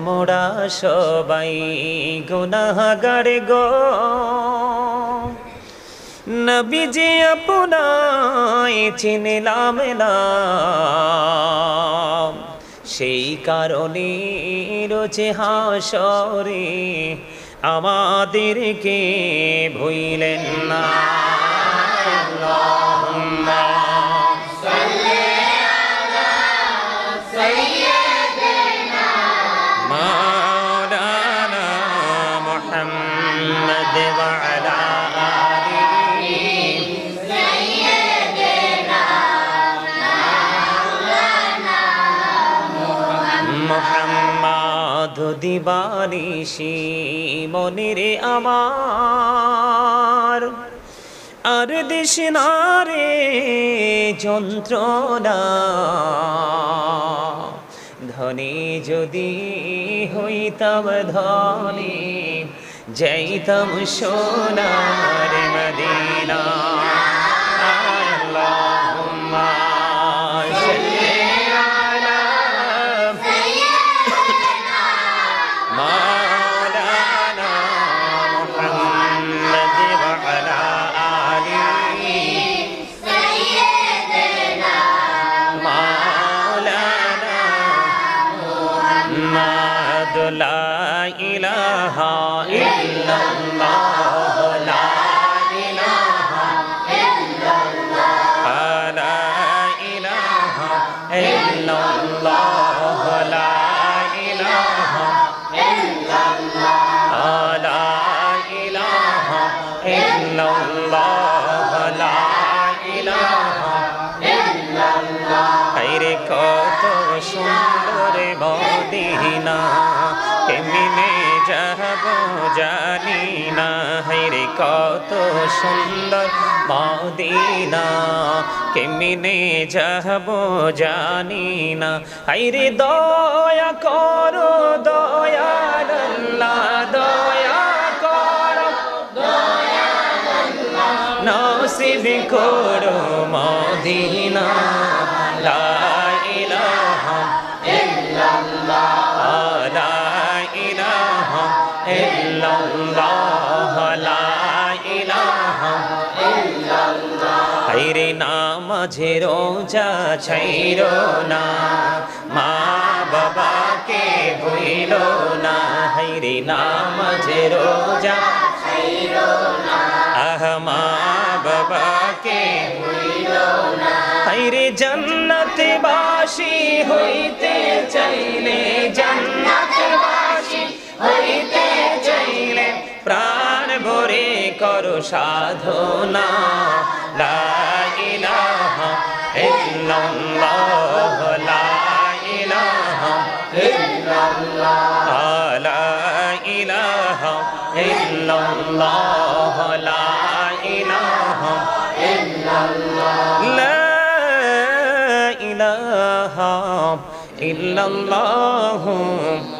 মোরা সবাই গুনাহগার গো। নবীজি আপনায় চিনলাম না। সেই কারণে রোজে হাসরে আমাদেরকে ভুইলেন না। দিবানিশি মনিরে আমার। আর দেশ রে যন্ত্রণা ধনী যদি হইতাম ধনী যাইতাম সোনার Medina. illallah la ilaha illallah la ilaha illallah la ilaha illallah আরে কত সুন্দর মদিনা কেমনে যাব জানি না হাইরে কত সুন্দর মদিনা। কেমনে যাব জানি না। হাইরে দয়া করো আল্লাহ, দয়া করো। নসিব করো মদিনা। লা ইলাহা ইল্লাল্লাহ। ইল্লাল্লাহ লা ইলাহা ইল্লাল্লাহ। হাইরে নামাজে রোজা ছাইরো না, মা বাবাকে ভুইল না। হাইরে নামাজে রোজা আহ মা বাবাকে হাইরে জন্নত বাসি হইতে চাইলে জন্নত প্রাণ ভরে করো সাধনা। ইহ ইহ ইল্লাল্লাহ, লা ইলাহা ইল্লাল্লাহ, লা ইলাহা ইল্লাল্লাহ, লা ইলাহা ইল্লাল্লাহ।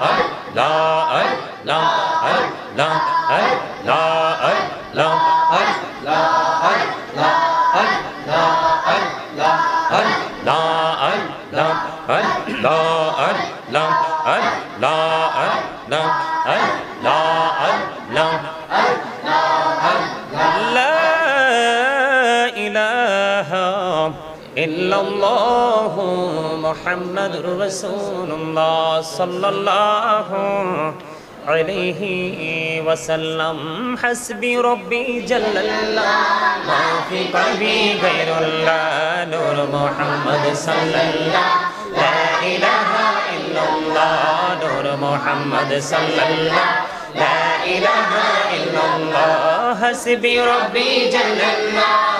la eh? la eh? la eh? la la la إلا الله محمد رسول الله صلى الله عليه وسلم حسبي ربي جل الله ما في قلبي غير الله نور محمد صلى الله لا إله إلا الله نور محمد صلى الله لا إله إلا الله حسبي ربي جل الله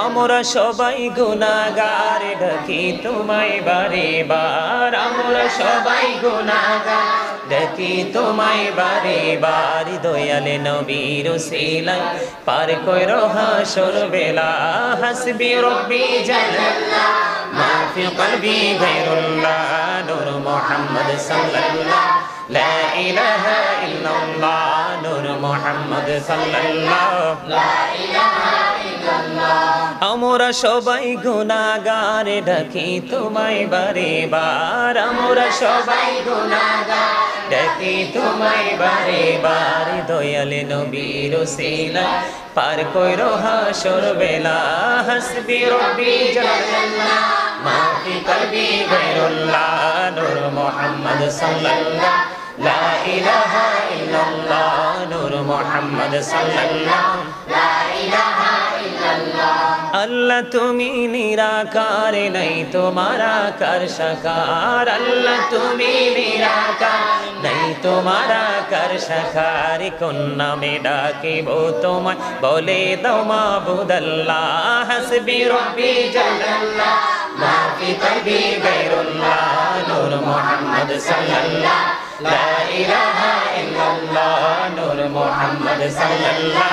আমরা সবাই গুনাহগার ডাকি তোমায় বারে বার। আমরা সবাই গুনাহগার ডাকি তোমায় বারে বার। দয়ালে নবীর সিলাই পার কই হাসর বেলা। হাসবি রব্বি জাল্লাল্লাহ মা ফি কলবি গায়রুল্লাহ, নূর মুহাম্মদ সাল্লাল্লাহ, লা ইলাহা ইল্লাল্লাহ, নূর মুহাম্মদ সাল্লাল্লাহ আমরা সবাই গুনাগার ডাকি তোমায় বারে বার। আমরা সবাই গুনাগার ডাকি তোমায় বারে বার। দয়ালে নবীর সিলা পার কইরো হাসর বেলা। হাসবি রব্বি জাল্লাল্লাহ মা ফি কলবি গায়রুল্লাহ, নূর মুহাম্মদ সাল্লাল্লাহ, লা ইলাহা ইল্লাল্লাহ, নূর মুহাম্মদ সাল্লাল্লাহ আল্লাহ, তুমি নিরাকার, নাই তোমারা কার সাকার। আল্লাহ, তুমি নিরাকার, নাই তোমারা কার সাকার। কোন নামে ডাকিব তোমায়, বলে দাও মাবুদাল্লাহ, হাসবি রব্বি জাল্লাল্লাহ মা ফি কলবি গায়রুল্লাহ, নূর মুহাম্মদ সাল্লাল্লাহ, লা ইলাহা ইল্লাল্লাহ, নূর মুহাম্মদ সাল্লাল্লাহ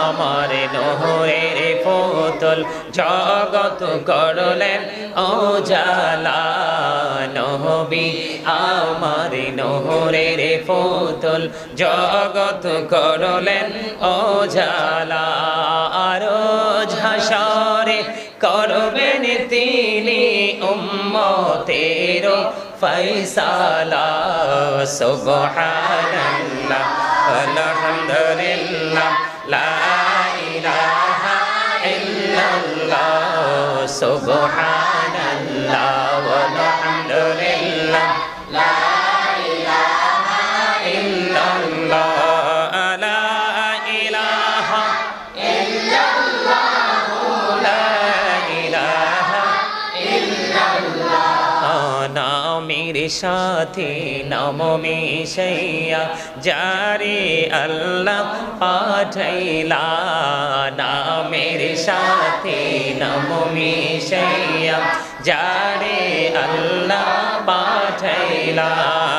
আমার নহরের পুতুল জগত করলেন। ও জালা নহবি আমার নহরের পুতুল জগত করলেন। ও জালা, আরও ঝাসরে করবেন তিনি উম্মতের ফৈসালা সুবহানাল্লাহ আলহামদুলিল্লাহ লা ইলাহা ইল্লাল্লাহ সুবহানাল্লাহ ওয়ালহামদুলিল্লাহ সাথে নাম মিশাইয়া জারে আল্লাহ পাঠাইলা নামের সাথে নাম মিশাইয়া জারে আল্লাহ পাঠাইলা আরে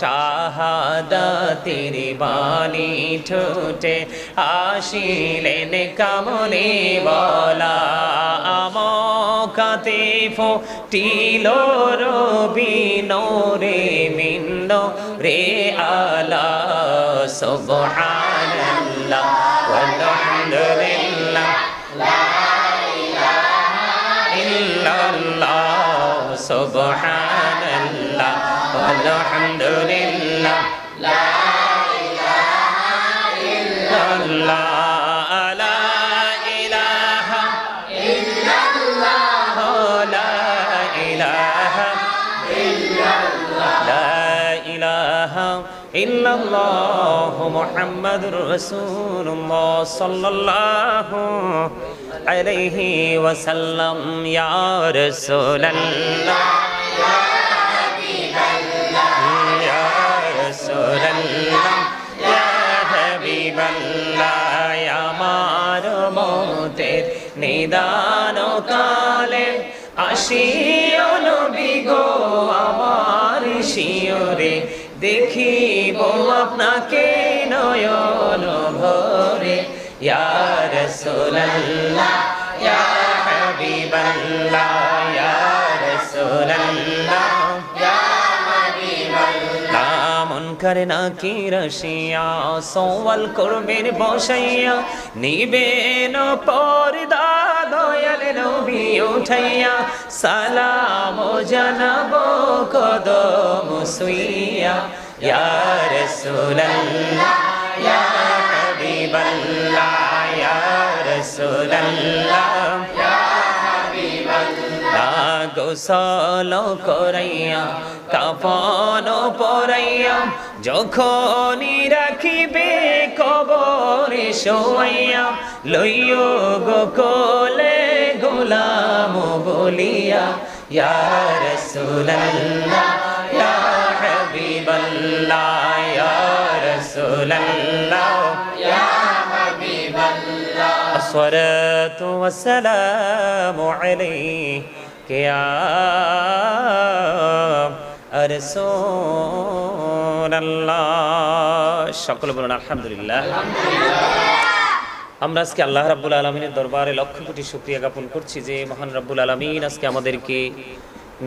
শাহাদাতের বাণী ঠোঁটে আসিলেন কামনে বলা, আমকাতে ফুটিল রবি নোরে মিন্ন রে আলা, সুবহানাল্লাহ walhamdulillah লা ইল্লাল্লাহ, সুবহানাল্লাহ। والحمد لله. لا إله إلا الله. لا إله إلا الله. لا إله إلا الله. لا إله إلا الله. محمد رسول الله صلى الله عليه وسلم. يا رسول الله. রল্লাম হাবিবাল্লাহ আমার মতের নিদান কালে আসিও নবী আমার শিওরে দেখিব আপনাকে নয়ন ভরে ইয়া ইয়া হাবিবাল্লাহ ইয়া মন করে না কি রসিয়া সোয়াল করবেন বসাইয়া, নিবেন পর্দা দয়াল নবী উঠাইয়া, সালাম জানাব কদম সুইয়া ইয়া রাসূলুল্লাহ, ইয়া হাবিবাল্লাহ, ইয়া রাসূলুল্লাহ। গোসল করাইয়া কাপন পরাইয়া যখনই রাখিবে কবরে শোয়াইয়া লইও গো কোলে গোলাম বলিয়া ইয়া রাসূলুল্লাহ ইয়া হাবিবাল্লাহ ইয়া রাসূলুল্লাহ ইয়া الصلاة والسلام عليك يا رسول الله সকলে বলুন আলহামদুলিল্লাহ আমরা আজকে আল্লাহ রাব্বুল আলমিনের দরবারে লক্ষ কোটি শুক্রিয়া জ্ঞাপন করছি যে মহান রাব্বুল আলমিন আজকে আমাদেরকে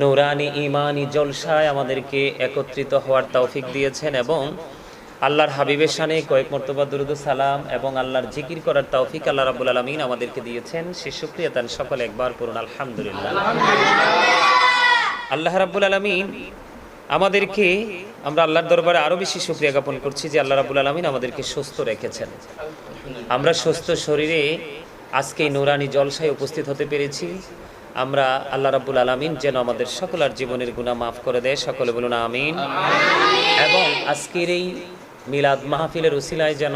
নৌরানি ইমানি জলসায় আমাদেরকে একত্রিত হওয়ার তৌফিক দিয়েছেন এবং আল্লাহর হাবিবের শানে কয়েক মর্তবা দুরুদ সালাম এবং আল্লাহর জিকির করার তৌফিক আল্লাহ রাব্বুল আলমিন আমাদেরকে দিয়েছেন। সে শুক্রিয়া তান সকলে একবার পড়ুন আলহামদুলিল্লাহ। আল্লাহ রাব্বুল আলমিন আমাদেরকে আমরা আল্লাহর দরবারে আরও বেশি শুক্রিয়া জ্ঞাপন করছি যে আল্লাহ রাব্বুল আলমিন আমাদেরকে সুস্থ রেখেছেন। আমরা সুস্থ শরীরে আজকে এই নুরানি জলসায় উপস্থিত হতে পেরেছি। আমরা আল্লাহ রাব্বুল আলমিন যেন আমাদের সকলার জীবনের গুণা মাফ করে দেয়। সকলে বলুন আমিন। এবং আজকের এই মিলাদ মাহফিলের উসিলায় যেন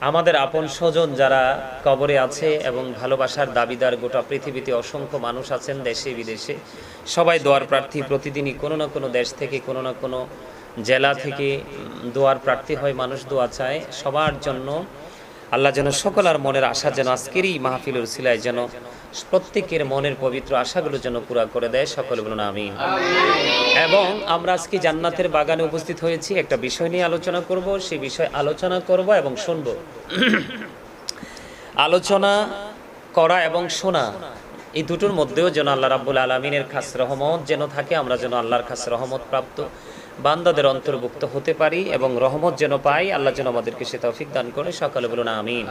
আমাদের আপন স্বজন যারা কবরে আছে এবং ভালোবাসার দাবিদার গোটা পৃথিবীতে অসংখ্য মানুষ আছেন দেশে, বিদেশে, সবাই দোয়ার প্রার্থী প্রতিদিনই কোনো না কোনো দেশ থেকে, কোনো না কোনো জেলা থেকে দোয়ার প্রার্থী হয়, মানুষ দোয়া চায়। সবার জন্য আল্লাহ যেন সকল আর মনের আশা যেন আজকেরই মাহফিলের উসিলায় যেন প্রত্যেকের মনের পবিত্র আশাগুলো যেন পুরা করে দেয়, সকলে বলুন আমি এবং আমরা আজকে জান্নাতের বাগানে উপস্থিত হয়েছি, একটা বিষয় নিয়ে আলোচনা করব, সেই বিষয় আলোচনা করব এবং শুনব। আলোচনা করা এবং শোনা, এই দুটোর মধ্যেও যেন আল্লাহ রাব্বুল আলমিনের খাস রহমত যেন থাকে, আমরা যেন আল্লাহর খাস রহমত প্রাপ্ত বান্দাদের অন্তর্ভুক্ত হতে পারি এবং রহমত যেন পাই, আল্লাহ যেন আমাদেরকে সে তৌফিক দান করে, সকালে বলুন আমিন।